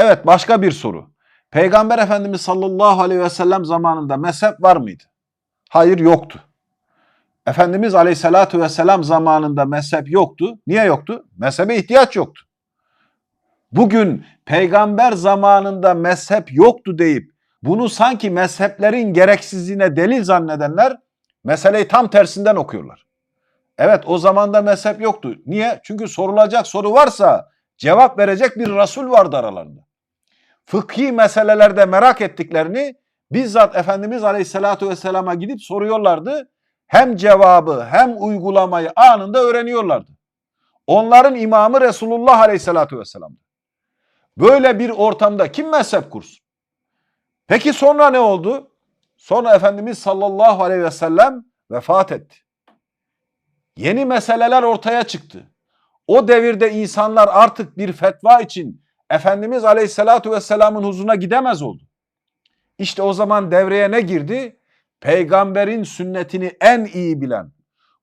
Evet başka bir soru. Peygamber Efendimiz sallallahu aleyhi ve sellem zamanında mezhep var mıydı? Hayır yoktu. Efendimiz aleyhissalatu vesselam zamanında mezhep yoktu. Niye yoktu? Mezhebe ihtiyaç yoktu. Bugün peygamber zamanında mezhep yoktu deyip bunu sanki mezheplerin gereksizliğine delil zannedenler meseleyi tam tersinden okuyorlar. Evet o zamanda mezhep yoktu. Niye? Çünkü sorulacak soru varsa cevap verecek bir Resul vardı aralarında. Fıkhi meselelerde merak ettiklerini bizzat Efendimiz Aleyhisselatü Vesselam'a gidip soruyorlardı. Hem cevabı hem uygulamayı anında öğreniyorlardı. Onların imamı Resulullah Aleyhisselatü Vesselam'dı. Böyle bir ortamda kim mezhep kursun? Peki sonra ne oldu? Sonra Efendimiz sallallahu aleyhi ve sellem vefat etti. Yeni meseleler ortaya çıktı. O devirde insanlar artık bir fetva için Efendimiz Aleyhisselatü Vesselam'ın huzuruna gidemez oldu. İşte o zaman devreye ne girdi? Peygamberin sünnetini en iyi bilen,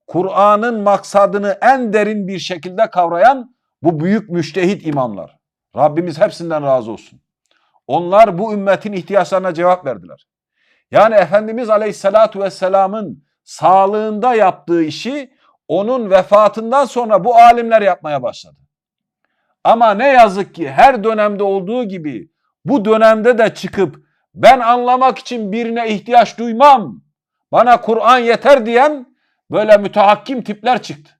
Kur'an'ın maksadını en derin bir şekilde kavrayan bu büyük müştehit imamlar. Rabbimiz hepsinden razı olsun. Onlar bu ümmetin ihtiyaçlarına cevap verdiler. Yani Efendimiz Aleyhisselatü Vesselam'ın sağlığında yaptığı işi onun vefatından sonra bu alimler yapmaya başladı. Ama ne yazık ki her dönemde olduğu gibi bu dönemde de çıkıp ben anlamak için birine ihtiyaç duymam, bana Kur'an yeter diyen böyle mütehakkim tipler çıktı.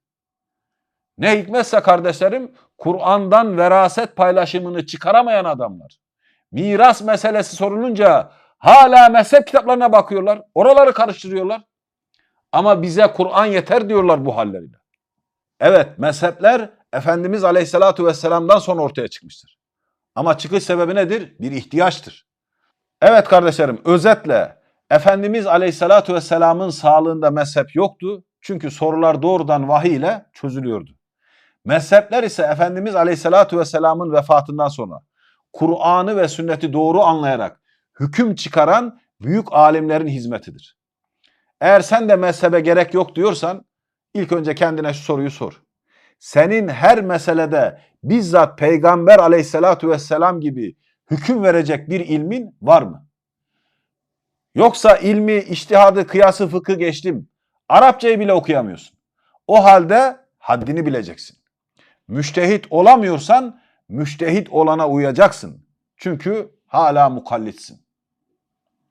Ne hikmetse kardeşlerim Kur'an'dan veraset paylaşımını çıkaramayan adamlar. Miras meselesi sorulunca hala mezhep kitaplarına bakıyorlar. Oraları karıştırıyorlar. Ama bize Kur'an yeter diyorlar bu halleriyle. Evet mezhepler Efendimiz Aleyhisselatü Vesselam'dan sonra ortaya çıkmıştır. Ama çıkış sebebi nedir? Bir ihtiyaçtır. Evet kardeşlerim özetle Efendimiz Aleyhisselatü Vesselam'ın sağlığında mezhep yoktu. Çünkü sorular doğrudan vahiy ile çözülüyordu. Mezhepler ise Efendimiz Aleyhisselatü Vesselam'ın vefatından sonra Kur'an'ı ve sünneti doğru anlayarak hüküm çıkaran büyük alimlerin hizmetidir. Eğer sen de mezhebe gerek yok diyorsan ilk önce kendine şu soruyu sor. Senin her meselede bizzat Peygamber aleyhissalatu vesselam gibi hüküm verecek bir ilmin var mı? Yoksa ilmi, iştihadı, kıyası, fıkı geçtim. Arapçayı bile okuyamıyorsun. O halde haddini bileceksin. Müştehit olamıyorsan müştehit olana uyacaksın. Çünkü hala mukallitsin.